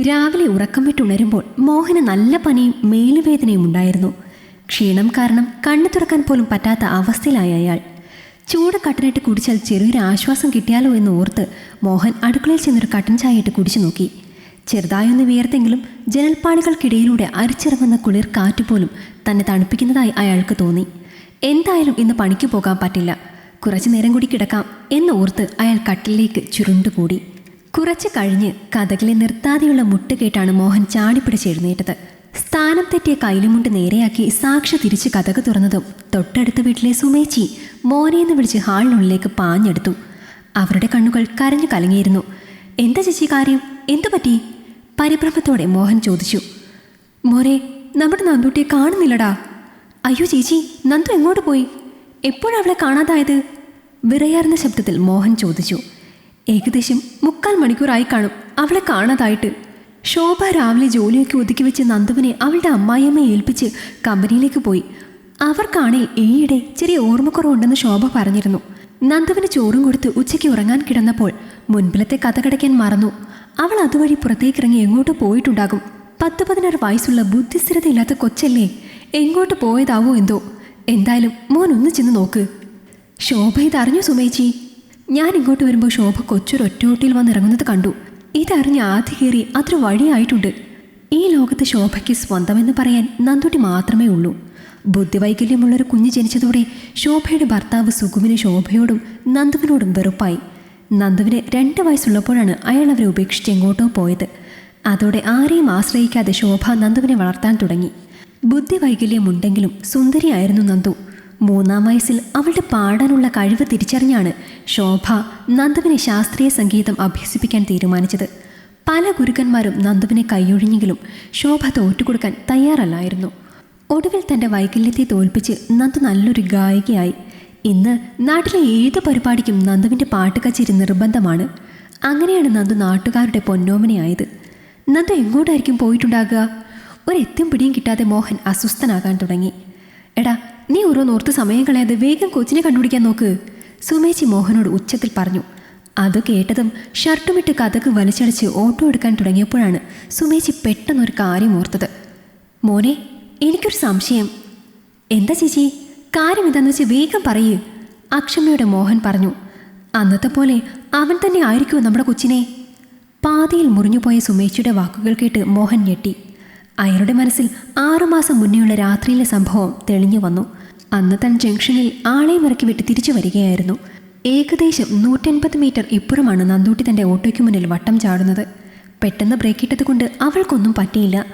രാവിലെ ഉറക്കം വിട്ടുണരുമ്പോൾ മോഹന് നല്ല പനിയും മേലുവേദനയും ഉണ്ടായിരുന്നു. ക്ഷീണം കാരണം കണ്ണു തുറക്കാൻ പോലും പറ്റാത്ത അവസ്ഥയിലായ അയാൾ. ചൂട് കട്ടനിട്ട് കുടിച്ചാൽ ചെറിയൊരു ആശ്വാസം കിട്ടിയാലോ എന്ന് ഓർത്ത് മോഹൻ അടുക്കളയിൽ ചെന്നൊരു കട്ടൻ ചായയിട്ട് കുടിച്ചു നോക്കി. ചെറുതായൊന്ന് വിയർത്തെങ്കിലും ജനൽപ്പാടുകൾക്കിടയിലൂടെ അരിച്ചിറങ്ങുന്ന കുളിർ കാറ്റുപോലും തന്നെ തണുപ്പിക്കുന്നതായി അയാൾക്ക് തോന്നി. എന്തായാലും ഇന്ന് പണിക്ക് പോകാൻ പറ്റില്ല. കുറച്ചു നേരം കൂടി കിടക്കാം എന്ന് ഓർത്ത് അയാൾ കട്ടിലേക്ക് ചുരുണ്ടുകൂടി. കുറച്ചു കഴിഞ്ഞ് കഥകളെ നിർത്താതെയുള്ള മുട്ട് കേട്ടാണ് മോഹൻ ചാടിപ്പിടിച്ചെഴുന്നേറ്റത് സ്ഥാനം തെറ്റിയ കൈലുമുണ്ട് നേരെയാക്കി സാക്ഷി തിരിച്ച് കഥക തുറന്നതും തൊട്ടടുത്ത വീട്ടിലെ സുമേച്ചി മോനെ എന്ന് വിളിച്ച് ഹാളിനുള്ളിലേക്ക് പാഞ്ഞെടുത്തു. അവരുടെ കണ്ണുകൾ കരഞ്ഞു കലങ്ങിയിരുന്നു. എന്താ ചേച്ചി കാര്യം? എന്തു പറ്റി? പരിഭ്രമത്തോടെ മോഹൻ ചോദിച്ചു. മോരെ നമ്മുടെ നന്ദൂട്ടിയെ കാണുന്നില്ലടാ. അയ്യോ ചേച്ചി നന്ദു എങ്ങോട്ട് പോയി? എപ്പോഴവളെ കാണാതായത്? വിറയാർന്ന ശബ്ദത്തിൽ മോഹൻ ചോദിച്ചു. ഏകദേശം മുക്കാൽ മണിക്കൂറായി കാണും. അവളെ കാണാതായിട്ട്. ശോഭ രാവിലെ ജോലിയൊക്കെ ഒതുക്കി വെച്ച് നന്ദുവിനെ അവളുടെ അമ്മായിയമ്മയെ ഏൽപ്പിച്ച് കമ്പനിയിലേക്ക് പോയി. അവർക്കാണെങ്കിൽ ഈയിടെ ചെറിയ ഓർമ്മക്കുറവുണ്ടെന്ന് ശോഭ പറഞ്ഞിരുന്നു. നന്ദുവിന് ചോറും കൊടുത്ത് ഉച്ചയ്ക്ക് ഉറങ്ങാൻ കിടന്നപ്പോൾ മുൻപിലത്തെ കഥ കടയ്ക്കാൻ മറന്നു. അവൾ അതുവഴി പുറത്തേക്ക് ഇറങ്ങി എങ്ങോട്ട് പോയിട്ടുണ്ടാകും. പത്ത് പതിനാറ് വയസ്സുള്ള ബുദ്ധിസ്ഥിരതയില്ലാത്ത കൊച്ചല്ലേ? എങ്ങോട്ട് പോയതാവോ എന്തോ? എന്തായാലും മോൻ ഒന്ന് ചെന്ന് നോക്ക്. ശോഭ ഇതറിഞ്ഞു സുമേച്ചി. ഞാൻ ഇങ്ങോട്ട് വരുമ്പോൾ ശോഭ കൊച്ചൊരൊറ്റോട്ടിയിൽ വന്നിറങ്ങുന്നത് കണ്ടു. ഇതറിഞ്ഞ് ആദ്യ കയറി അതൊരു വഴിയായിട്ടുണ്ട്. ഈ ലോകത്ത് ശോഭയ്ക്ക് സ്വന്തമെന്ന് പറയാൻ നന്ദുട്ടി മാത്രമേ ഉള്ളൂ. ബുദ്ധിവൈകല്യമുള്ളൊരു കുഞ്ഞ് ജനിച്ചതോടെ ശോഭയുടെ ഭർത്താവ് സുഗുവിന് ശോഭയോടും നന്ദുവിനോടും വെറുപ്പായി. നന്ദുവിന് രണ്ട് വയസ്സുള്ളപ്പോഴാണ് അയാൾ അവരെ ഉപേക്ഷിച്ച് എങ്ങോട്ടോ പോയത്. അതോടെ ആരെയും ആശ്രയിക്കാതെ ശോഭ നന്ദുവിനെ വളർത്താൻ തുടങ്ങി. ബുദ്ധിവൈകല്യമുണ്ടെങ്കിലും സുന്ദരിയായിരുന്നു നന്ദു. മൂന്നാം വയസ്സിൽ അവളുടെ പാടാനുള്ള കഴിവ് തിരിച്ചറിഞ്ഞാണ് ശോഭ നന്ദുവിനെ ശാസ്ത്രീയ സംഗീതം അഭ്യസിപ്പിക്കാൻ തീരുമാനിച്ചത്. പല ഗുരുക്കന്മാരും നന്ദുവിനെ കൈയൊഴിഞ്ഞെങ്കിലും ശോഭ തോറ്റുകൊടുക്കാൻ തയ്യാറല്ലായിരുന്നു. ഒടുവിൽ തന്റെ വൈകല്യത്തെ തോൽപ്പിച്ച് നന്ദു നല്ലൊരു ഗായികയായി. ഇന്ന് നാട്ടിലെ ഏത് പരിപാടിക്കും നന്ദുവിന്റെ പാട്ട് കച്ചേരി നിർബന്ധമാണ്. അങ്ങനെയാണ് നന്ദു നാട്ടുകാരുടെ പൊന്നോമനയായത്. നന്ദു എങ്ങോട്ടായിരിക്കും പോയിട്ടുണ്ടാകുക? ഒരെത്തും പിടിയും കിട്ടാതെ മോഹൻ അസ്വസ്ഥനാകാൻ തുടങ്ങി. എടാ നീ ഓരോന്നോർത്ത് സമയം കളയാതെ വേഗം കൊച്ചിനെ കണ്ടുപിടിക്കാൻ നോക്ക്. സുമേച്ചി മോഹനോട് ഉച്ചത്തിൽ പറഞ്ഞു. അത് കേട്ടതും ഷർട്ടുമിട്ട് കഥക്ക് വലിച്ചടിച്ച് ഓട്ടോ എടുക്കാൻ തുടങ്ങിയപ്പോഴാണ് സുമേച്ചി പെട്ടെന്നൊരു കാര്യം ഓർത്തത്. മോനെ എനിക്കൊരു സംശയം. എന്താ ചേച്ചി? കാര്യം എന്താന്ന് വെച്ച് വേഗം പറയൂ. അക്ഷമയുടെ മോഹൻ പറഞ്ഞു. അന്നത്തെ പോലെ അവൻ തന്നെ ആയിരിക്കുമോ നമ്മുടെ കൊച്ചിനെ? പാതിയിൽ മുറിഞ്ഞുപോയ സുമേച്ചിയുടെ വാക്കുകൾ കേട്ട് മോഹൻ ഞെട്ടി. അയാളുടെ മനസ്സിൽ ആറുമാസം മുന്നേയുള്ള രാത്രിയിലെ സംഭവം തെളിഞ്ഞു വന്നു. അന്ന് തൻ ജംഗ്ഷനിൽ ആളെ ഇറക്കി വിട്ട് തിരിച്ചു വരികയായിരുന്നു. ഏകദേശം നൂറ്റൻപത് മീറ്റർ ഇപ്പുറമാണ് നന്ദൂട്ടി തന്റെ ഓട്ടോയ്ക്ക് മുന്നിൽ വട്ടം ചാടുന്നത്. പെട്ടെന്ന് ബ്രേക്ക് ഇട്ടതുകൊണ്ട് അവൾക്കൊന്നും പറ്റിയില്ല.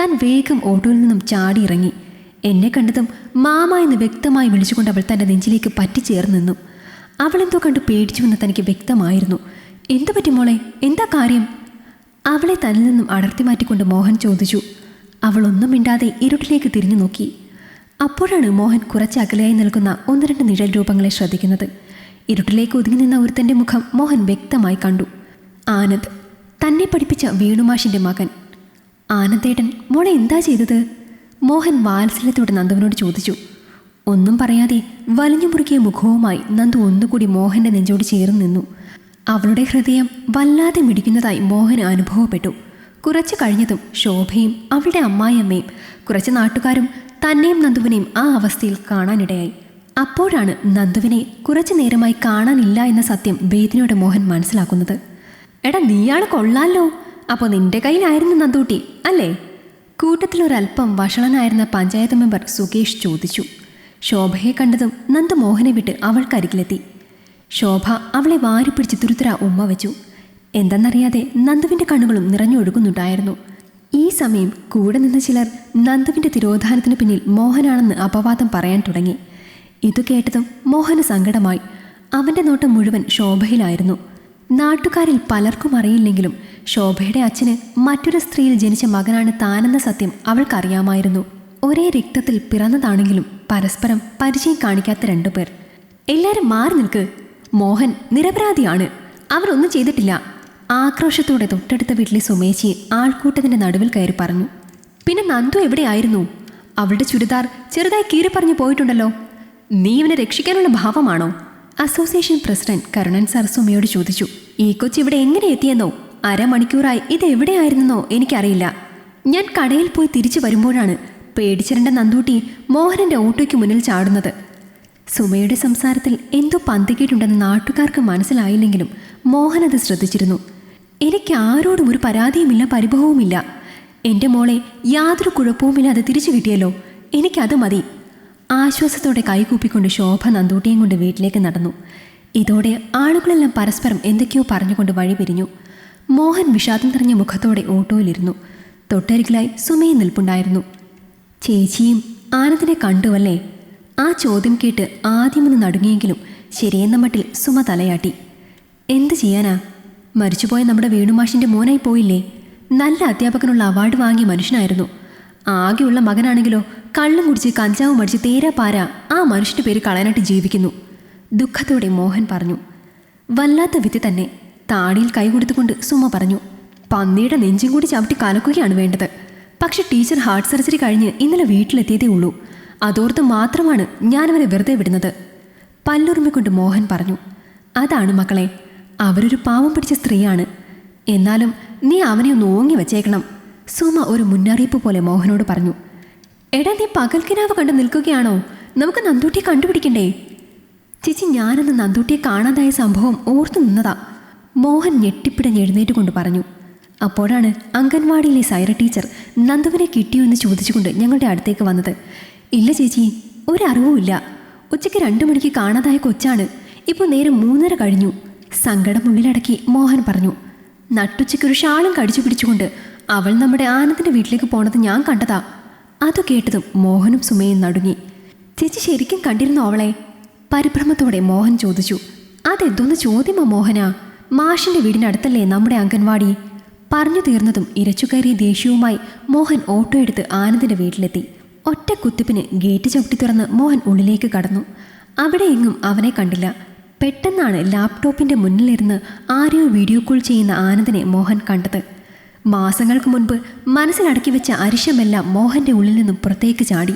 താൻ വേഗം ഓട്ടോയിൽ നിന്നും ചാടി ഇറങ്ങി എന്നെ കണ്ടതും മാമ എന്ന് വ്യക്തമായി വിളിച്ചുകൊണ്ട് അവൾ തന്റെ നെഞ്ചിലേക്ക് പറ്റിച്ചേർന്ന് നിന്നു. അവളെന്തോ കണ്ട് പേടിച്ചുവെന്ന് തനിക്ക് വ്യക്തമായിരുന്നു. എന്തു പറ്റി മോളെ? എന്താ കാര്യം? അവളെ തന്നിൽ നിന്നും അടർത്തി മാറ്റിക്കൊണ്ട് മോഹൻ ചോദിച്ചു. അവളൊന്നും മിണ്ടാതെ ഇരുട്ടിലേക്ക് തിരിഞ്ഞു നോക്കി. അപ്പോഴാണ് മോഹൻ കുറച്ച് അകലെയായി നിൽക്കുന്ന ഒന്ന് രണ്ട് നിഴൽ രൂപങ്ങളെ ശ്രദ്ധിക്കുന്നത്. ഇരുട്ടിലേക്ക് ഒതുങ്ങി നിന്ന ഒരുത്തന്റെ മുഖം മോഹൻ വ്യക്തമായി കണ്ടു. ആനന്ദ് തന്നെ പഠിപ്പിച്ച വേണുമാഷിന്റെ മകൻ. ആനന്ദേട്ടൻ മോളെ എന്താ ചെയ്തത്? മോഹൻ വാത്സല്യത്തോടെ നന്ദുവിനോട് ചോദിച്ചു. ഒന്നും പറയാതെ വലിഞ്ഞു മുറുക്കിയ മുഖവുമായി നന്ദു ഒന്നുകൂടി മോഹന്റെ നെഞ്ചോട് ചേർന്ന് നിന്നു. അവളുടെ ഹൃദയം വല്ലാതെ മിടിക്കുന്നതായി മോഹൻ അനുഭവപ്പെട്ടു. കുറച്ചു കഴിഞ്ഞതും ശോഭയും അവളുടെ അമ്മായിയമ്മയും കുറച്ച് നാട്ടുകാരും തന്നെയും നന്ദുവിനെയും ആ അവസ്ഥയിൽ കാണാനിടയായി. അപ്പോഴാണ് നന്ദുവിനെ കുറച്ചു നേരമായി കാണാനില്ല എന്ന സത്യം വേദനയോടെ മോഹൻ മനസ്സിലാക്കുന്നത്. എടാ നീയാണ് കൊള്ളാലോ. അപ്പോൾ നിന്റെ കയ്യിലായിരുന്നു നന്ദൂട്ടി അല്ലേ? കൂട്ടത്തിലൊരൽപ്പം വഷളനായിരുന്ന പഞ്ചായത്ത് മെമ്പർ സുകേഷ് ചോദിച്ചു. ശോഭയെ കണ്ടതും നന്ദു മോഹനെ വിട്ട് അവൾക്കരികിലെത്തി. ശോഭ അവളെ വാരിപ്പിടിച്ച് തുരുത്തുര ഉമ്മ വെച്ചു. എന്തെന്നറിയാതെ നന്ദുവിന്റെ കണ്ണുകളും നിറഞ്ഞൊഴുകുന്നുണ്ടായിരുന്നു. ഈ സമയം കൂടെ നിന്ന ചിലർ നന്ദുവിന്റെ തിരോധാനത്തിന് പിന്നിൽ മോഹനാണെന്ന് അപവാദം പറയാൻ തുടങ്ങി. ഇതു കേട്ടതും മോഹന് സങ്കടമായി. അവന്റെ നോട്ടം മുഴുവൻ ശോഭയിലായിരുന്നു. നാട്ടുകാരിൽ പലർക്കും അറിയില്ലെങ്കിലും ശോഭയുടെ അച്ഛന് മറ്റൊരു സ്ത്രീയിൽ ജനിച്ച മകനാണ് താനെന്ന സത്യം അവൾക്കറിയാമായിരുന്നു. ഒരേ രക്തത്തിൽ പിറന്നതാണെങ്കിലും പരസ്പരം പരിചയം കാണിക്കാത്ത രണ്ടുപേർ. എല്ലാവരും മാറി നിൽക്ക്. മോഹൻ നിരപരാധിയാണ്. അവരൊന്നും ചെയ്തിട്ടില്ല. ആക്രോശത്തോടെ തൊട്ടടുത്ത വീട്ടിലെ സുമേച്ചി ആൾക്കൂട്ടത്തിന്റെ നടുവിൽ കയറി പറഞ്ഞു പിന്നെ നന്ദു എവിടെയായിരുന്നു? അവളുടെ ചുരിദാർ ചെറുതായി കീറി പറഞ്ഞു പോയിട്ടുണ്ടല്ലോ. നീ ഇവനെ രക്ഷിക്കാനുള്ള ഭാവമാണോ? അസോസിയേഷൻ പ്രസിഡന്റ് കരുണൻ സാർ സുമയോട് ചോദിച്ചു ഈ കൊച്ചി ഇവിടെ എങ്ങനെ എത്തിയെന്നോ? അരമണിക്കൂറായി ഇത് എവിടെയായിരുന്നെന്നോ എനിക്കറിയില്ല. ഞാൻ കടയിൽ പോയി തിരിച്ചു വരുമ്പോഴാണ് പേടിച്ചിരണ്ട നന്ദൂട്ടി മോഹനന്റെ ഓട്ടോയ്ക്ക് മുന്നിൽ ചാടുന്നത്. സുമയുടെ സംസാരത്തിൽ എന്തോ പന്തികേട്ടുണ്ടെന്ന് നാട്ടുകാർക്ക് മനസ്സിലായില്ലെങ്കിലും മോഹൻ അത് ശ്രദ്ധിച്ചിരുന്നു. എനിക്ക് ആരോടും ഒരു പരാതിയുമില്ല പരിഭവവുമില്ല. എന്റെ മോളെ യാതൊരു കുഴപ്പവുമില്ലാതെ തിരിച്ചു കിട്ടിയല്ലോ. എനിക്കത് മതി. ആശ്വാസത്തോടെ കൈകൂപ്പിക്കൊണ്ട് ശോഭ നന്തൂട്ടിയും കൊണ്ട് വീട്ടിലേക്ക് നടന്നു. ഇതോടെ ആളുകളെല്ലാം പരസ്പരം എന്തൊക്കെയോ പറഞ്ഞുകൊണ്ട് വഴി പിരിഞ്ഞു. മോഹൻ വിഷാദം നിറഞ്ഞ മുഖത്തോടെ ഓട്ടോയിലിരുന്നു. തൊട്ടരികിലായി സുമയെ നിൽപ്പുണ്ടായിരുന്നു. ചേച്ചിയും ആനന്ദിനെ കണ്ടുവല്ലേ? ആ ചോദ്യം കേട്ട് ആദ്യമൊന്ന് നടുങ്ങിയെങ്കിലും ശരിയെന്ന മട്ടിൽ സുമ തലയാട്ടി. എന്ത് ചെയ്യാനാ? മരിച്ചുപോയ നമ്മുടെ വേണുമാഷിന്റെ മോനായി പോയില്ലേ? നല്ല അധ്യാപകനുള്ള അവാർഡ് വാങ്ങിയ മനുഷ്യനായിരുന്നു. ആകെയുള്ള മകനാണെങ്കിലോ കള്ളും കുടിച്ച് കഞ്ചാവും അടിച്ച് തേരാ പാര ആ മനുഷ്യന്റെ പേര് കളയാനായിട്ട് ജീവിക്കുന്നു. ദുഃഖത്തോടെ മോഹൻ പറഞ്ഞു. വല്ലാത്ത വിധി തന്നെ. താടിയിൽ കൈ കൊടുത്തുകൊണ്ട് സുമ പറഞ്ഞു. പന്നിയുടെ നെഞ്ചും കൂടി ചവിട്ടി കലക്കുകയാണ് വേണ്ടത്. പക്ഷെ ടീച്ചർ ഹാർട്ട് സർജറി കഴിഞ്ഞ് ഇന്നലെ വീട്ടിലെത്തിയതേ ഉള്ളൂ. അതോർത്ത് മാത്രമാണ് ഞാനവരെ വെറുതെ വിടുന്നത്. പല്ലുറുമ്പിക്കൊണ്ട് മോഹൻ പറഞ്ഞു. അതാണ് മക്കളെ അവരൊരു പാവം പിടിച്ച സ്ത്രീയാണ്. എന്നാലും നീ അവനെ ഒന്ന് ഓങ്ങി വച്ചേക്കണം. സുമ ഒരു മുന്നറിയിപ്പ് പോലെ മോഹനോട് പറഞ്ഞു. എടാ നീ പകൽക്കിനാവ് കണ്ട് നിൽക്കുകയാണോ? നമുക്ക് നന്ദൂട്ടിയെ കണ്ടുപിടിക്കണ്ടേ? ചേച്ചി ഞാനന്ന് നന്ദൂട്ടിയെ കാണാതായ സംഭവം ഓർത്തു നിന്നതാ. മോഹൻ ഞെട്ടിപ്പിടഞ്ഞ് എഴുന്നേറ്റ് കൊണ്ട് പറഞ്ഞു. അപ്പോഴാണ് അംഗൻവാടിയിലെ സൈറ ടീച്ചർ നന്ദുവിനെ കിട്ടിയോ എന്ന് ചോദിച്ചുകൊണ്ട് ഞങ്ങളുടെ അടുത്തേക്ക് വന്നത്. ഇല്ല ചേച്ചി ഒരറിവുമില്ല ഉച്ചയ്ക്ക് രണ്ടു മണിക്ക് കാണാതായ കൊച്ചാണ്. ഇപ്പോൾ നേരെ മൂന്നര കഴിഞ്ഞു. സങ്കടം ഉള്ളിലടക്കി മോഹൻ പറഞ്ഞു നട്ടുച്ചയ്ക്ക് ഒരു ഷാളും കടിച്ചു പിടിച്ചുകൊണ്ട് അവൾ നമ്മുടെ ആനന്ദിന്റെ വീട്ടിലേക്ക് പോണത് ഞാൻ കണ്ടതാ. അത് കേട്ടതും മോഹനും സുമയും നടുങ്ങി ചേച്ചി ശരിക്കും കണ്ടിരുന്നു അവളെ? പരിഭ്രമത്തോടെ മോഹൻ ചോദിച്ചു അതെന്തോന്ന് ചോദ്യമോ മോഹന? മാഷിന്റെ വീടിനടുത്തല്ലേ നമ്മുടെ അംഗൻവാടി? പറഞ്ഞു തീർന്നതും ഇരച്ചുകയറിയ ദേഷ്യവുമായി മോഹൻ ഓട്ടോ എടുത്ത് ആനന്ദിന്റെ വീട്ടിലെത്തി. ഒറ്റ കുത്തിപ്പിന് ഗേറ്റ് ചവിട്ടി തുറന്ന് മോഹൻ ഉള്ളിലേക്ക് കടന്നു. അവിടെ എങ്ങും അവനെ കണ്ടില്ല. പെട്ടെന്നാണ് ലാപ്ടോപ്പിന്റെ മുന്നിലിരുന്ന് ആരെയോ വീഡിയോ കോൾ ചെയ്യുന്ന ആനന്ദിനെ മോഹൻ കണ്ടത്. മാസങ്ങൾക്ക് മുൻപ് മനസ്സിലടക്കി വെച്ച അരിശമെല്ലാം മോഹന്റെ ഉള്ളിൽ നിന്നും പുറത്തേക്ക് ചാടി.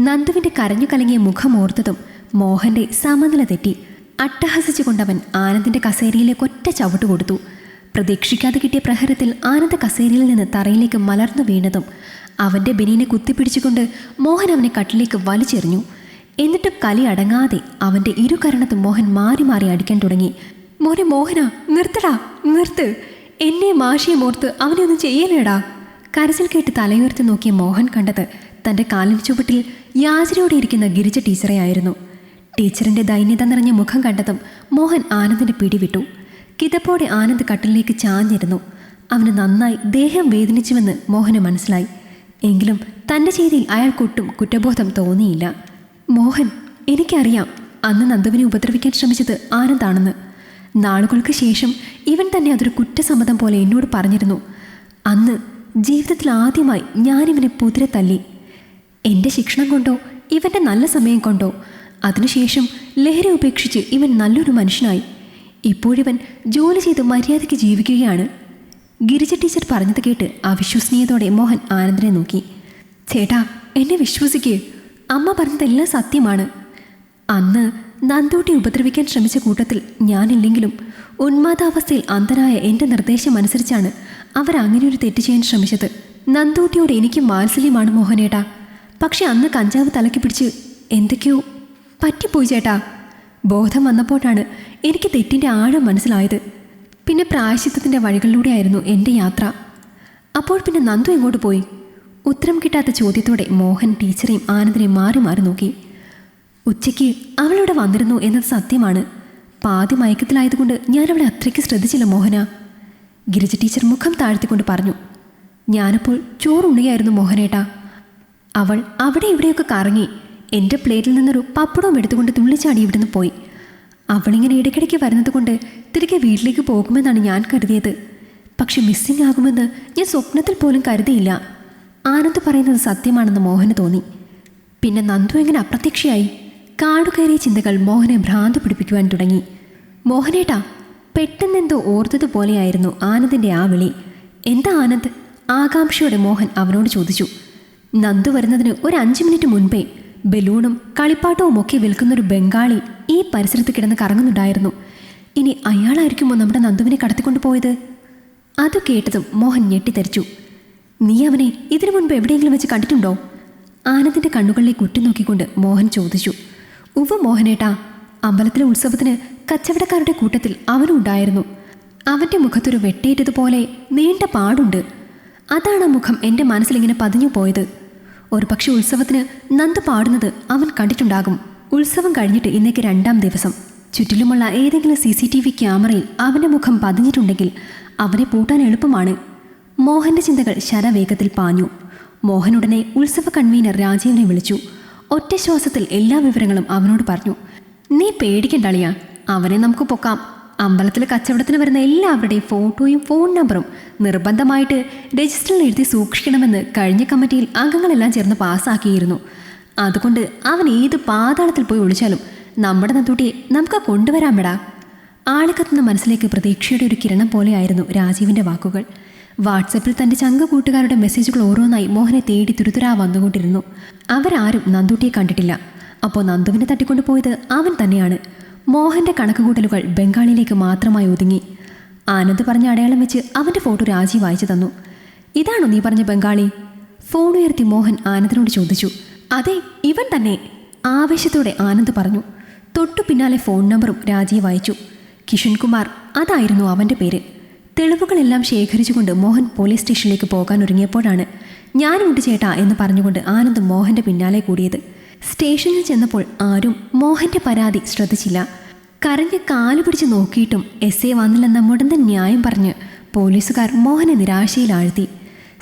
നന്ദുവിന്റെ കരഞ്ഞു കലങ്ങിയ മുഖമോർത്തതും മോഹന്റെ സമനില തെറ്റി. അട്ടഹസിച്ചുകൊണ്ടവൻ ആനന്ദിന്റെ കസേരയിലേക്ക് ഒറ്റ ചവിട്ട് കൊടുത്തു. പ്രതീക്ഷിക്കാതെ കിട്ടിയ പ്രഹരത്തിൽ ആനന്ദ കസേരയിൽ നിന്ന് തറയിലേക്ക് മലർന്നു വീണതും അവന്റെ ബെനീനെ കുത്തിപ്പിടിച്ചുകൊണ്ട് മോഹൻ അവനെ കട്ടിലേക്ക് വലിച്ചെറിഞ്ഞു. എന്നിട്ടും കലി അടങ്ങാതെ അവന്റെ ഇരുകരണത്ത് മോഹൻ മാറി മാറി അടിക്കാൻ തുടങ്ങി. മോനെ മോഹന നിർത്തടാ നിർത്ത്. എന്നെ മാഷിയെ ഓർത്ത് അവനെ ഒന്നും ചെയ്യലേടാ കരച്ചിൽ കേട്ട് തലയുയർത്തി നോക്കിയ മോഹൻ കണ്ടത് തന്റെ കാലിൽ ചുവട്ടിൽ യാചനയോടെ ഇരിക്കുന്ന ഗിരിജ ടീച്ചറെയായിരുന്നു ടീച്ചറിന്റെ ദൈന്യത നിറഞ്ഞ മുഖം കണ്ടതും മോഹൻ ആനന്ദിന്റെ പിടിവിട്ടു. കിതപ്പോടെ ആനന്ദ് കട്ടിലേക്ക് ചാഞ്ഞിരുന്നു. അവന് നന്നായി ദേഹം വേദനിച്ചുവെന്ന് മോഹന് മനസ്സിലായി. എങ്കിലും തന്റെ ചെയ്തിയിൽ അയാൾക്കൊട്ടും കുറ്റബോധം തോന്നിയില്ല. മോഹൻ എനിക്കറിയാം അന്ന് നന്ദുവിനെ ഉപദ്രവിക്കാൻ ശ്രമിച്ചത് ആനന്ദാണെന്ന്. നാളുകൾക്ക് ശേഷം ഇവൻ തന്നെ അതൊരു കുറ്റസമ്മതം പോലെ എന്നോട് പറഞ്ഞിരുന്നു. അന്ന് ജീവിതത്തിൽ ആദ്യമായി ഞാനിവനെ പുതിരെ തല്ലി. എന്റെ ശിക്ഷണം കൊണ്ടോ ഇവന്റെ നല്ല സമയം കൊണ്ടോ അതിനുശേഷം ലഹരി ഉപേക്ഷിച്ച് ഇവൻ നല്ലൊരു മനുഷ്യനായി. ഇപ്പോഴിവൻ ജോലി ചെയ്ത് മര്യാദയ്ക്ക് ജീവിക്കുകയാണ്. ഗിരിജ ടീച്ചർ പറഞ്ഞത് കേട്ട് അവിശ്വസനീയതോടെ മോഹൻ ആനന്ദനെ നോക്കി. ചേട്ടാ എന്നെ വിശ്വസിക്കേ. അമ്മ പറഞ്ഞതെല്ലാം സത്യമാണ്. അന്ന് നന്ദൂട്ടി ഉപദ്രവിക്കാൻ ശ്രമിച്ച കൂട്ടത്തിൽ ഞാനില്ലെങ്കിലും ഉന്മാദാവസ്ഥയിൽ അന്ധനായ എന്റെ നിർദ്ദേശം അനുസരിച്ചാണ് അവർ അങ്ങനെ ഒരു തെറ്റ് ചെയ്യാൻ ശ്രമിച്ചത്. നന്ദൂട്ടിയോട് എനിക്ക് വാത്സല്യമാണ് മോഹനേട്ടാ. പക്ഷെ അന്ന് കഞ്ചാവ് തലക്കി പിടിച്ച് എന്തൊക്കെയോ പറ്റിപ്പോയി ചേട്ടാ. ബോധം വന്നപ്പോഴാണ് എനിക്ക് തെറ്റിന്റെ ആഴം മനസ്സിലായത്. പിന്നെ പ്രായശിത്വത്തിന്റെ വഴികളിലൂടെയായിരുന്നു എന്റെ യാത്ര. അപ്പോൾ പിന്നെ നന്ദു എങ്ങോട്ട് പോയി? ഉത്തരം കിട്ടാത്ത ചോദ്യത്തോടെ മോഹൻ ടീച്ചറെയും ആനന്ദിനെയും മാറി മാറി നോക്കി. ഉച്ചയ്ക്ക് അവളിവിടെ വന്നിരുന്നു എന്നത് സത്യമാണ്. പാതി മയക്കത്തിലായതുകൊണ്ട് ഞാൻ അവളെ അത്രയ്ക്ക് ശ്രദ്ധിച്ചില്ല മോഹന. ഗിരിജ ടീച്ചർ മുഖം താഴ്ത്തിക്കൊണ്ട് പറഞ്ഞു ഞാനപ്പോൾ ചോറുണ്ണുകയായിരുന്നു മോഹനേട്ടാ. അവൾ അവിടെ ഇവിടെയൊക്കെ കറങ്ങി എന്റെ പ്ലേറ്റിൽ നിന്നൊരു പപ്പടവും എടുത്തുകൊണ്ട് തുള്ളിച്ചാടി ഇവിടുന്ന് പോയി. അവളിങ്ങനെ ഇടയ്ക്കിടയ്ക്ക് വരുന്നത് കൊണ്ട് തിരികെ വീട്ടിലേക്ക് പോകുമെന്നാണ് ഞാൻ കരുതിയത്. പക്ഷെ മിസ്സിംഗ് ആകുമെന്ന് ഞാൻ സ്വപ്നത്തിൽ പോലും കരുതിയില്ല. ആനന്ദ് പറയുന്നത് സത്യമാണെന്ന് മോഹന് തോന്നി. പിന്നെ നന്ദു എങ്ങനെ അപ്രത്യക്ഷയായി? കാടുകയറിയ ചിന്തകൾ മോഹനെ ഭ്രാന്ത് പിടിപ്പിക്കുവാൻ തുടങ്ങി. മോഹനേട്ടാ പെട്ടെന്നെന്തോ ഓർത്തതുപോലെയായിരുന്നു ആനന്ദിന്റെ ആ വിളി. എന്താ ആനന്ദ്? ആകാംക്ഷയോടെ മോഹൻ അവനോട് ചോദിച്ചു. നന്ദു വരുന്നതിന് ഒരു അഞ്ച് മിനിറ്റ് മുൻപേ ബലൂണും കളിപ്പാട്ടവും ഒക്കെ വിൽക്കുന്നൊരു ബംഗാളി ഈ പരിസരത്ത് കിടന്ന് കറങ്ങുന്നുണ്ടായിരുന്നു. ഇനി അയാളായിരിക്കുമോ നമ്മുടെ നന്ദുവിനെ കടത്തിക്കൊണ്ടു പോയത് അത് കേട്ടതും മോഹൻ ഞെട്ടിത്തെറിച്ചു. നീ അവനെ ഇതിനു മുൻപ് എവിടെയെങ്കിലും വെച്ച് കണ്ടിട്ടുണ്ടോ? ആനന്ദിന്റെ കണ്ണുകളിലേക്ക് ഉറ്റുനോക്കിക്കൊണ്ട് മോഹൻ ചോദിച്ചു. ഉവ്വ മോഹനേട്ടാ അമ്പലത്തിലെ ഉത്സവത്തിന് കച്ചവടക്കാരുടെ കൂട്ടത്തിൽ അവനും ഉണ്ടായിരുന്നു. അവന്റെ മുഖത്തൊരു വെട്ടേറ്റതുപോലെ നീണ്ട പാടുണ്ട്. അതാണ് ആ മുഖം എന്റെ മനസ്സിലിങ്ങനെ പതിഞ്ഞു പോയത്. ഒരു പക്ഷെ ഉത്സവത്തിന് നന്ദ് പാടുന്നത് അവൻ കണ്ടിട്ടുണ്ടാകും. ഉത്സവം കഴിഞ്ഞിട്ട് ഇന്നേക്ക് രണ്ടാം ദിവസം. ചുറ്റിലുമുള്ള ഏതെങ്കിലും സി സി ടി വി ക്യാമറയിൽ അവന്റെ മുഖം പതിഞ്ഞിട്ടുണ്ടെങ്കിൽ അവനെ പൂട്ടാൻ എളുപ്പമാണ്. മോഹന്റെ ചിന്തകൾ ശരവേഗത്തിൽ പാഞ്ഞു. മോഹനുടനെ ഉത്സവ കൺവീനർ രാജീവിനെ വിളിച്ചു. ഒറ്റ ശ്വാസത്തിൽ എല്ലാ വിവരങ്ങളും അവനോട് പറഞ്ഞു. നീ പേടിക്കണ്ടളിയ അവനെ നമുക്ക് പൊക്കാം. അമ്പലത്തിലെ കച്ചവടത്തിന് വരുന്ന എല്ലാവരുടെയും ഫോട്ടോയും ഫോൺ നമ്പറും നിർബന്ധമായിട്ട് രജിസ്റ്ററിൽ എഴുതി സൂക്ഷിക്കണമെന്ന് കഴിഞ്ഞ കമ്മിറ്റിയിൽ അംഗങ്ങളെല്ലാം ചേർന്ന് പാസ്സാക്കിയിരുന്നു അതുകൊണ്ട് അവൻ ഏത് പാതാളത്തിൽ പോയി ഒളിച്ചാലും നമ്മുടെ നന്തൂട്ടിയെ നമുക്ക് കൊണ്ടുവരാമെടാ ആളിക്കത്തുന്ന മനസ്സിലേക്ക് പ്രതീക്ഷയുടെ ഒരു കിരണം പോലെയായിരുന്നു രാജീവിന്റെ വാക്കുകൾ. വാട്സപ്പിൽ തന്റെ ചങ്ക കൂട്ടുകാരുടെ മെസ്സേജുകൾ ഓരോന്നായി മോഹനെ തേടി തുരുതുരാ വന്നുകൊണ്ടിരുന്നു. അവരാരും നന്ദുട്ടിയെ കണ്ടിട്ടില്ല. അപ്പോൾ നന്ദുവിനെ തട്ടിക്കൊണ്ടു പോയത് അവൻ തന്നെയാണ്. മോഹന്റെ കണക്കുകൂട്ടലുകൾ ബംഗാളിലേക്ക് മാത്രമായി ഒതുങ്ങി. ആനന്ദ് പറഞ്ഞ അടയാളം വെച്ച് അവന്റെ ഫോട്ടോ രാജി വായിച്ചു തന്നു. ഇതാണോ നീ പറഞ്ഞ ബംഗാളി? ഫോൺ ഉയർത്തി മോഹൻ ആനന്ദിനോട് ചോദിച്ചു. അതെ ഇവൻ തന്നെ ആവേശത്തോടെ ആനന്ദ് പറഞ്ഞു. തൊട്ടു പിന്നാലെ ഫോൺ നമ്പറും രാജിയെ വായിച്ചു കിഷൻകുമാർ അതായിരുന്നു അവന്റെ പേര്. തെളിവുകളെല്ലാം ശേഖരിച്ചുകൊണ്ട് മോഹൻ പോലീസ് സ്റ്റേഷനിലേക്ക് പോകാൻ ഒരുങ്ങിയപ്പോഴാണ് ഞാനുണ്ട് ചേട്ടാ എന്ന് പറഞ്ഞുകൊണ്ട് ആനന്ദ് മോഹന്റെ പിന്നാലെ കൂടിയത്. സ്റ്റേഷനിൽ ചെന്നപ്പോൾ ആരും മോഹന്റെ പരാതി ശ്രദ്ധിച്ചില്ല. കരഞ്ഞ് കാൽ പിടിച്ച് നോക്കിയിട്ടും എസ് എ വന്നില്ലെന്ന മുടന്ത ന്യായം പറഞ്ഞ് പോലീസുകാർ മോഹനെ നിരാശയിലാഴ്ത്തി.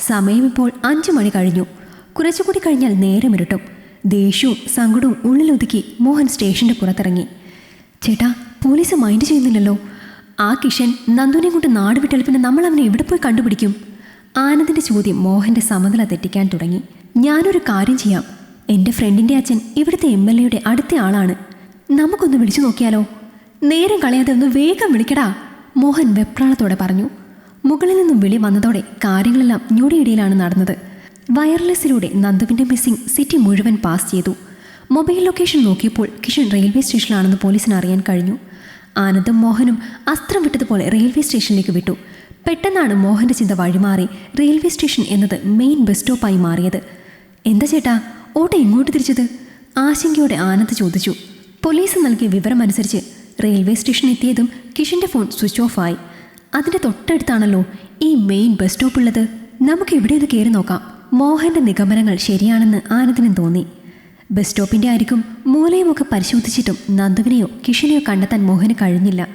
സമയം ഇപ്പോൾ അഞ്ചു മണി കഴിഞ്ഞു. കുറച്ചുകൂടി കഴിഞ്ഞാൽ നേരമിരട്ടും ദേഷ്യവും സങ്കടവും ഉള്ളിലൊതുക്കി മോഹൻ സ്റ്റേഷന്റെ പുറത്തിറങ്ങി. ചേട്ടാ പോലീസ് മൈൻഡ് ചെയ്യുന്നില്ലല്ലോ. ആ കിഷൻ നന്ദുവിനെ കൊണ്ട് നാട് വിട്ടാൽ പിന്നെ നമ്മൾ അവനെ എവിടെ പോയി കണ്ടുപിടിക്കും? ആനന്ദിന്റെ ചോദ്യം മോഹന്റെ സമനില തെറ്റിക്കാൻ തുടങ്ങി. ഞാനൊരു കാര്യം ചെയ്യാം. എന്റെ ഫ്രണ്ടിന്റെ അച്ഛൻ ഇവിടുത്തെ എം എൽ എയുടെ അടുത്ത ആളാണ്. നമുക്കൊന്ന് വിളിച്ചു നോക്കിയാലോ? നേരം കളയാതെ ഒന്ന് വേഗം വിളിക്കടാ മോഹൻ വെപ്രാളത്തോടെ പറഞ്ഞു. മുകളിൽ നിന്നും വിളി വന്നതോടെ കാര്യങ്ങളെല്ലാം ഞൊടിയിടയിലാണ് നടന്നത്. വയർലെസ്സിലൂടെ നന്ദുവിന്റെ മിസ്സിംഗ് സിറ്റി മുഴുവൻ പാസ് ചെയ്തു. മൊബൈൽ ലൊക്കേഷൻ നോക്കിയപ്പോൾ കിഷൻ റെയിൽവേ സ്റ്റേഷനിലാണെന്ന് പോലീസിന് അറിയാൻ കഴിഞ്ഞു. ആനന്ദും മോഹനും അസ്ത്രം വിട്ടതുപോലെ റെയിൽവേ സ്റ്റേഷനിലേക്ക് വിട്ടു. പെട്ടെന്നാണ് മോഹന്റെ ചിന്ത വഴിമാറി റെയിൽവേ സ്റ്റേഷൻ എന്നത് മെയിൻ ബസ് സ്റ്റോപ്പായി മാറിയത്. എന്താ ചേട്ടാ ഓട്ടോ എങ്ങോട്ട് തിരിച്ചത്? ആശങ്കയോടെ ആനന്ദ് ചോദിച്ചു. പോലീസ് നൽകിയ വിവരമനുസരിച്ച് റെയിൽവേ സ്റ്റേഷൻ എത്തിയതും കിഷന്റെ ഫോൺ സ്വിച്ച് ഓഫായി അതിന്റെ തൊട്ടടുത്താണല്ലോ ഈ മെയിൻ ബസ് സ്റ്റോപ്പ് ഉള്ളത്. നമുക്ക് ഇവിടെ ഒന്ന് കയറി നോക്കാം. മോഹന്റെ നിഗമനങ്ങൾ ശരിയാണെന്ന് ആനന്ദിനും തോന്നി. ബസ് സ്റ്റോപ്പിന്റെ ആയിരിക്കും മൂലയുമൊക്കെ പരിശോധിച്ചിട്ടും നന്ദുവിനെയോ കിഷനെയോ കണ്ടെത്താൻ മോഹന് കഴിഞ്ഞില്ല.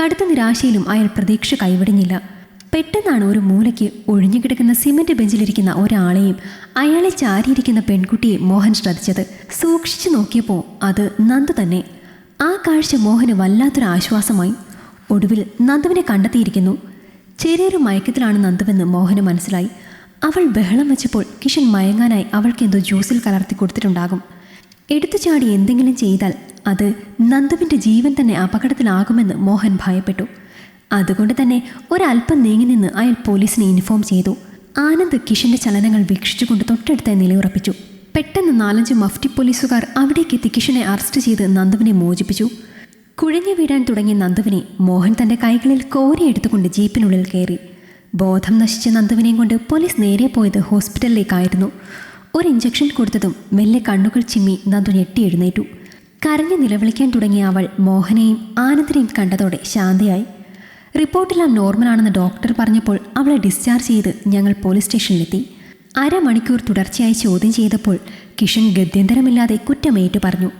കടുത്ത നിരാശയിലും അയാൾ പ്രതീക്ഷ കൈവിടുന്നില്ല. പെട്ടെന്നാണ് ഒരു മൂലയ്ക്ക് ഒഴിഞ്ഞുകിടക്കുന്ന സിമന്റ് ബെഞ്ചിലിരിക്കുന്ന ഒരാളെയും അയാളെ ചാരിയിരിക്കുന്ന പെൺകുട്ടിയെ മോഹൻ ശ്രദ്ധിച്ചത്. സൂക്ഷിച്ചു നോക്കിയപ്പോൾ അത് നന്ദു തന്നെ. ആ കാഴ്ച മോഹന് വല്ലാത്തൊരു ആശ്വാസമായി. ഒടുവിൽ നന്ദുവിനെ കണ്ടെത്തിയിരിക്കുന്നു. ചെറിയൊരു മയക്കത്തിലാണ് നന്ദുവെന്ന് മോഹന് മനസ്സിലായി. അവൾ ബഹളം വെച്ചപ്പോൾ കിഷൻ മയങ്ങാനായി അവൾക്ക് എന്തോ ജ്യൂസിൽ കലർത്തി കൊടുത്തിട്ടുണ്ടാകും. എടുത്തു ചാടി എന്തെങ്കിലും ചെയ്താൽ അത് നന്ദുവിന്റെ ജീവൻ തന്നെ അപകടത്തിലാകുമെന്ന് മോഹൻ ഭയപ്പെട്ടു. അതുകൊണ്ട് തന്നെ ഒരല്പം നീങ്ങി നിന്ന് അയാൾ പോലീസിനെ ഇൻഫോം ചെയ്തു. ആനന്ദ് കിഷന്റെ ചലനങ്ങൾ വീക്ഷിച്ചുകൊണ്ട് തൊട്ടടുത്തായി നിലയുറപ്പിച്ചു. പെട്ടെന്ന് നാലഞ്ച് മഫ്റ്റി പോലീസുകാർ അവിടേക്ക് എത്തി കിഷനെ അറസ്റ്റ് ചെയ്ത് നന്ദുവിനെ മോചിപ്പിച്ചു. കുഴഞ്ഞു വീഴാൻ തുടങ്ങിയ നന്ദുവിനെ മോഹൻ തന്റെ കൈകളിൽ കോരിയെടുത്തുകൊണ്ട് ജീപ്പിനുള്ളിൽ കയറി. ബോധം നശിച്ച നന്ദുവിനെയും കൊണ്ട് പോലീസ് നേരെ പോയത് ഹോസ്പിറ്റലിലേക്കായിരുന്നു. ഒരു ഇഞ്ചക്ഷൻ കൊടുത്തതും മെല്ലെ കണ്ണുകൾ ചിമ്മി നന്ദു ഞെട്ടി എഴുന്നേറ്റു. കരഞ്ഞ് നിലവിളിക്കാൻ തുടങ്ങിയ അവൾ മോഹനെയും ആനന്ദിനെയും കണ്ടതോടെ ശാന്തയായി. റിപ്പോർട്ടെല്ലാം നോർമലാണെന്ന് ഡോക്ടർ പറഞ്ഞപ്പോൾ അവളെ ഡിസ്ചാർജ് ചെയ്ത് ഞങ്ങൾ പോലീസ് സ്റ്റേഷനിലെത്തി അരമണിക്കൂർ തുടർച്ചയായി ചോദ്യം ചെയ്തപ്പോൾ കിഷൻ ഗത്യന്തരമില്ലാതെ കുറ്റമേറ്റു പറഞ്ഞു.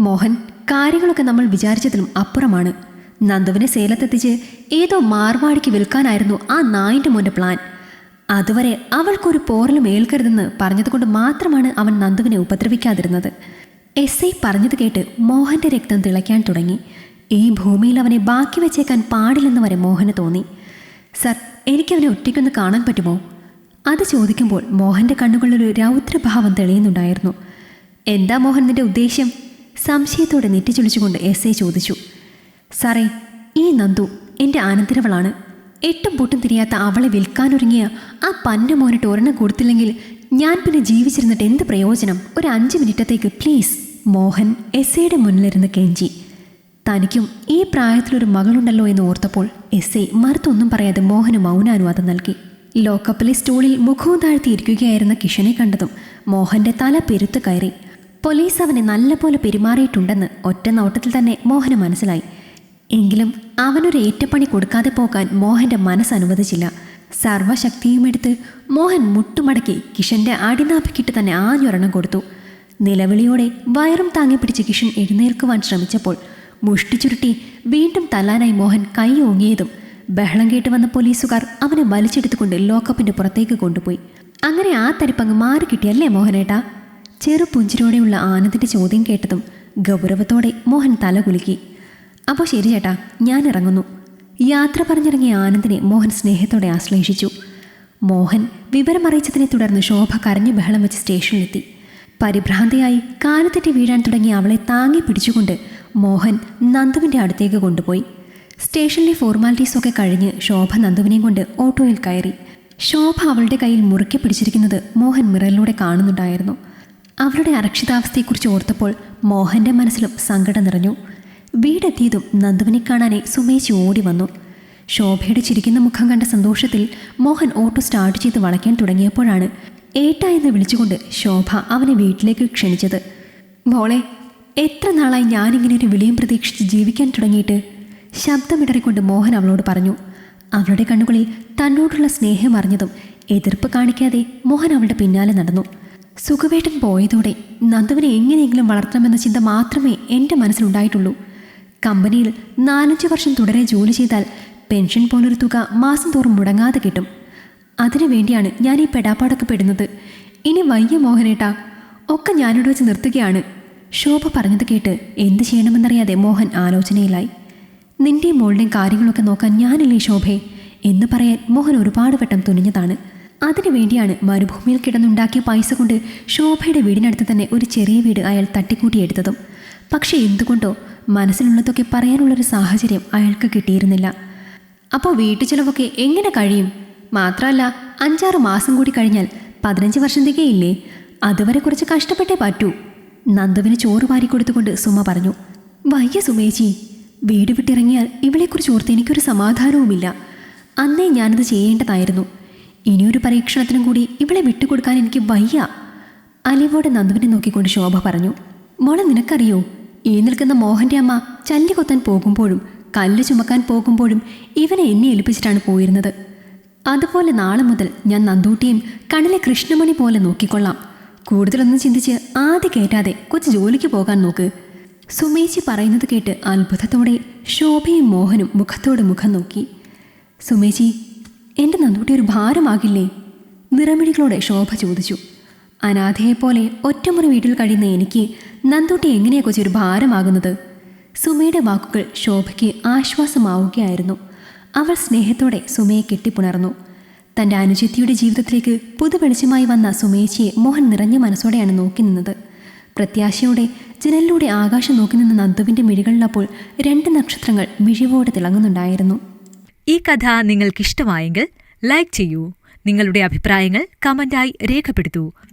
മോഹൻ കാര്യങ്ങളൊക്കെ നമ്മൾ വിചാരിച്ചതിലും അപ്പുറമാണ്. നന്ദുവിനെ സേലത്തെത്തിച്ച് ഏതോ മാർവാടിക്ക് വിൽക്കാനായിരുന്നു ആ നായിന്റെ മോന്റെ പ്ലാൻ അതുവരെ അവൾക്കൊരു പോറലും ഏൽക്കരുതെന്ന് പറഞ്ഞതുകൊണ്ട് മാത്രമാണ് അവൻ നന്ദുവിനെ ഉപദ്രവിക്കാതിരുന്നത്. എസ് ഐ പറഞ്ഞത് കേട്ട് മോഹന്റെ രക്തം തിളയ്ക്കാൻ തുടങ്ങി. ഈ ഭൂമിയിൽ അവനെ ബാക്കി വെച്ചേക്കാൻ പാടില്ലെന്ന് വരെ മോഹന് തോന്നി. സർ എനിക്കവനെ ഒറ്റയ്ക്കൊന്ന് കാണാൻ പറ്റുമോ? അത് ചോദിക്കുമ്പോൾ മോഹന്റെ കണ്ണുകളിലൊരു രൗദ്രഭാവം തെളിയുന്നുണ്ടായിരുന്നു. എന്താ മോഹൻ നിന്റെ ഉദ്ദേശ്യം? സംശയത്തോടെ നെറ്റിച്ചൊളിച്ചുകൊണ്ട് എസ് ഐ ചോദിച്ചു. സാറേ ഈ നന്ദു എന്റെ ആനന്ദരവളാണ്. എട്ടും പൊട്ടും തിരിയാത്ത അവളെ വിൽക്കാനൊരുങ്ങിയ ആ പന്നമോനിട്ട് ഒരെണ്ണം കൊടുത്തില്ലെങ്കിൽ ഞാൻ പിന്നെ ജീവിച്ചിരുന്നിട്ട് എന്ത് പ്രയോജനം? ഒരു അഞ്ച് മിനിറ്റത്തേക്ക് പ്ലീസ് മോഹൻ എസ് എയുടെ മുന്നിലിരുന്ന് കെഞ്ചി. തനിക്കും ഈ പ്രായത്തിലൊരു മകളുണ്ടല്ലോ എന്ന് ഓർത്തപ്പോൾ എസ് എ മറുത്തൊന്നും പറയാതെ മോഹന് മൗനാനുവാദം നൽകി. ലോക്കപ്പിലെ സ്റ്റൂളിൽ മുഖവും താഴ്ത്തിയിരിക്കുകയായിരുന്ന കിഷനെ കണ്ടതും മോഹന്റെ തല പെരുത്തു കയറി. പോലീസ് അവനെ നല്ലപോലെ പെരുമാറിയിട്ടുണ്ടെന്ന് ഒറ്റ നോട്ടത്തിൽ തന്നെ മോഹന് മനസ്സിലായി. എങ്കിലും അവനൊരു ഏറ്റപ്പണി കൊടുക്കാതെ പോകാൻ മോഹന്റെ മനസ്സ് അനുവദിച്ചില്ല. സർവശക്തിയുമെടുത്ത് മോഹൻ മുട്ടുമടക്കി കിഷന്റെ അടിനാഭിക്കിട്ട് തന്നെ ആഞ്ഞൊരെണ്ണം കൊടുത്തു. നിലവിളിയോടെ വയറും താങ്ങി പിടിച്ച് കിഷൻ എഴുന്നേൽക്കുവാൻ ശ്രമിച്ചപ്പോൾ മുഷ്ടി ചുരുട്ടി വീണ്ടും തല്ലാനായി മോഹൻ കൈ ഓങ്ങിയതും ബഹളം കേട്ട് വന്ന പോലീസുകാർ അവനെ വലിച്ചെടുത്തുകൊണ്ട് ലോക്കപ്പിന്റെ പുറത്തേക്ക് കൊണ്ടുപോയി. അങ്ങനെ ആ തരിപ്പങ്ങ് മാറി കിട്ടിയല്ലേ മോഹനേട്ടാ? ചെറു പുഞ്ചിരോടെയുള്ള ആനന്ദിന്റെ ചോദ്യം കേട്ടതും ഗൗരവത്തോടെ മോഹൻ തല കുലുക്കി. അപ്പോൾ ശരി ചേട്ടാ ഞാൻ ഇറങ്ങുന്നു യാത്ര പറഞ്ഞിറങ്ങിയ ആനന്ദിനെ മോഹൻ സ്നേഹത്തോടെ ആശ്ലേഷിച്ചു. മോഹൻ വിവരമറിയിച്ചതിനെ തുടർന്ന് ശോഭ കരഞ്ഞു ബഹളം വെച്ച് സ്റ്റേഷനിലെത്തി. പരിഭ്രാന്തയായി കാലത്തെറ്റി വീഴാൻ തുടങ്ങിയ അവളെ താങ്ങി പിടിച്ചുകൊണ്ട് മോഹൻ നന്ദുവിന്റെ അടുത്തേക്ക് കൊണ്ടുപോയി. സ്റ്റേഷനിലെ ഫോർമാലിറ്റീസൊക്കെ കഴിഞ്ഞ് ശോഭ നന്ദുവിനെയും കൊണ്ട് ഓട്ടോയിൽ കയറി. ശോഭ അവളുടെ കയ്യിൽ മുറുക്കി പിടിച്ചിരിക്കുന്നത് മോഹൻ മിറലിലൂടെ കാണുന്നുണ്ടായിരുന്നു. അവളുടെ അരക്ഷിതാവസ്ഥയെക്കുറിച്ച് ഓർത്തപ്പോൾ മോഹന്റെ മനസ്സിലും സങ്കടം നിറഞ്ഞു. വീടെത്തിയതും നന്ദുവിനെ കാണാനേ സുമേശ് ഓടി വന്നു. ശോഭയുടെ ചിരിക്കുന്ന മുഖം കണ്ട സന്തോഷത്തിൽ മോഹൻ ഓട്ടോ സ്റ്റാർട്ട് ചെയ്ത് വളയ്ക്കാൻ തുടങ്ങിയപ്പോഴാണ് ഏട്ട എന്ന് വിളിച്ചുകൊണ്ട് ശോഭ അവനെ വീട്ടിലേക്ക് ക്ഷണിച്ചത്. മോളെ എത്ര നാളായി ഞാനിങ്ങനെ ഒരു വിളിയും പ്രതീക്ഷിച്ച് ജീവിക്കാൻ തുടങ്ങിയിട്ട്? ശബ്ദമിടറിക്കൊണ്ട് മോഹൻ അവളോട് പറഞ്ഞു. അവളുടെ കണ്ണുകളിൽ തന്നോടുള്ള സ്നേഹം അറിഞ്ഞതും എതിർപ്പ് കാണിക്കാതെ മോഹൻ അവളുടെ പിന്നാലെ നടന്നു. സുഖവേട്ടൻ പോയതോടെ നന്ദുവിനെ എങ്ങനെയെങ്കിലും വളർത്തണമെന്ന ചിന്ത മാത്രമേ എന്റെ മനസ്സിലുണ്ടായിട്ടുള്ളൂ. കമ്പനിയിൽ നാലഞ്ച് വർഷം തുടരെ ജോലി ചെയ്താൽ പെൻഷൻ പോലൊരു തുക മാസം തോറും മുടങ്ങാതെ കിട്ടും. അതിനു വേണ്ടിയാണ് ഞാൻ ഈ പെടാപ്പാടൊക്കെ പെടുന്നത്. ഇനി വയ്യ മോഹനേട്ടാ ഒക്കെ ഞാനിവിടെ വെച്ച് നിർത്തുകയാണ്. ശോഭ പറഞ്ഞത് കേട്ട് എന്ത് ചെയ്യണമെന്നറിയാതെ മോഹൻ ആലോചനയിലായി. നിന്റെയും മോളുടെയും കാര്യങ്ങളൊക്കെ നോക്കാൻ ഞാനില്ലേ ശോഭേ എന്ന് പറയാൻ മോഹൻ ഒരുപാട് വട്ടം തുനിഞ്ഞതാണ്. അതിനു വേണ്ടിയാണ് മരുഭൂമിയിൽ കിടന്നുണ്ടാക്കിയ പൈസ കൊണ്ട് ശോഭയുടെ വീടിനടുത്ത് തന്നെ ഒരു ചെറിയ വീട് അയാൾ തട്ടിക്കൂട്ടിയെടുത്തതും പക്ഷേ എന്തുകൊണ്ടോ മനസ്സിലുള്ളതൊക്കെ പറയാനുള്ളൊരു സാഹചര്യം അയാൾക്ക് കിട്ടിയിരുന്നില്ല. അപ്പോൾ വീട്ടു ചിലവൊക്കെ എങ്ങനെ കഴിയും? മാത്രമല്ല അഞ്ചാറ് മാസം കൂടി കഴിഞ്ഞാൽ പതിനഞ്ച് വർഷം തികയില്ലേ അതുവരെ കുറച്ച് കഷ്ടപ്പെട്ടേ പറ്റൂ. നന്ദുവിന് ചോറ് വാരി കൊടുത്തുകൊണ്ട് സുമ പറഞ്ഞു വയ്യ സുമേച്ചി വീട് വിട്ടിറങ്ങിയാൽ ഇവളെക്കുറിച്ച് ഓർത്ത് എനിക്കൊരു സമാധാനവുമില്ല. അന്നേ ഞാനത് ചെയ്യേണ്ടതായിരുന്നു. ഇനിയൊരു പരീക്ഷണത്തിനും കൂടി ഇവളെ വിട്ടുകൊടുക്കാൻ എനിക്ക് വയ്യ. അലിവോടെ നന്ദുവിനെ നോക്കിക്കൊണ്ട് ശോഭ പറഞ്ഞു മോളെ നിനക്കറിയോ ഈ നിൽക്കുന്ന മോഹന്റെ അമ്മ ചല്ലി കൊത്താൻ പോകുമ്പോഴും കല്ല് ചുമക്കാൻ പോകുമ്പോഴും ഇവനെ എന്നെ ഏൽപ്പിച്ചിട്ടാണ് പോയിരുന്നത്. അതുപോലെ നാളെ മുതൽ ഞാൻ നന്ദൂട്ടിയും കണ്ണിലെ കൃഷ്ണമണി പോലെ നോക്കിക്കൊള്ളാം. കൂടുതലൊന്നും ചിന്തിച്ച് ആദ്യം കേട്ടാതെ കൊച്ചു ജോലിക്ക് പോകാൻ നോക്ക്. സുമേച്ചി പറയുന്നത് കേട്ട് അത്ഭുതത്തോടെ ശോഭയും മോഹനും മുഖത്തോട് മുഖം നോക്കി. സുമേച്ചി എന്റെ നന്ദൂട്ടി ഒരു ഭാരമാകില്ലേ? നിറമിഴികളോടെ ശോഭ ചോദിച്ചു. അനാഥയെപ്പോലെ ഒറ്റമുറി വീട്ടിൽ കഴിയുന്ന എനിക്ക് നന്ദൂട്ടി എങ്ങനെയാ കൊച്ചി ഒരു ഭാരമാകുന്നത്? സുമയുടെ വാക്കുകൾ ശോഭയ്ക്ക് ആശ്വാസമാവുകയായിരുന്നു. അവൾ സ്നേഹത്തോടെ സുമയെ കെട്ടിപ്പുണർന്നു. തന്റെ അനുജിത്തിയുടെ ജീവിതത്തിലേക്ക് പുതുവെളിച്ചമായി വന്ന സുമേച്ചിയെ മോഹൻ നിറഞ്ഞ മനസ്സോടെയാണ് നോക്കി നിന്നത്. പ്രത്യാശയോടെ ജനലിലൂടെ ആകാശം നോക്കി നിന്ന നന്ദുവിന്റെ മിഴികളിലപ്പോൾ രണ്ട് നക്ഷത്രങ്ങൾ മിഴിവോടെ തിളങ്ങുന്നുണ്ടായിരുന്നു. ഈ കഥ നിങ്ങൾക്കിഷ്ടമായെങ്കിൽ ലൈക്ക് ചെയ്യൂ. നിങ്ങളുടെ അഭിപ്രായങ്ങൾ കമന്റായി രേഖപ്പെടുത്തൂ.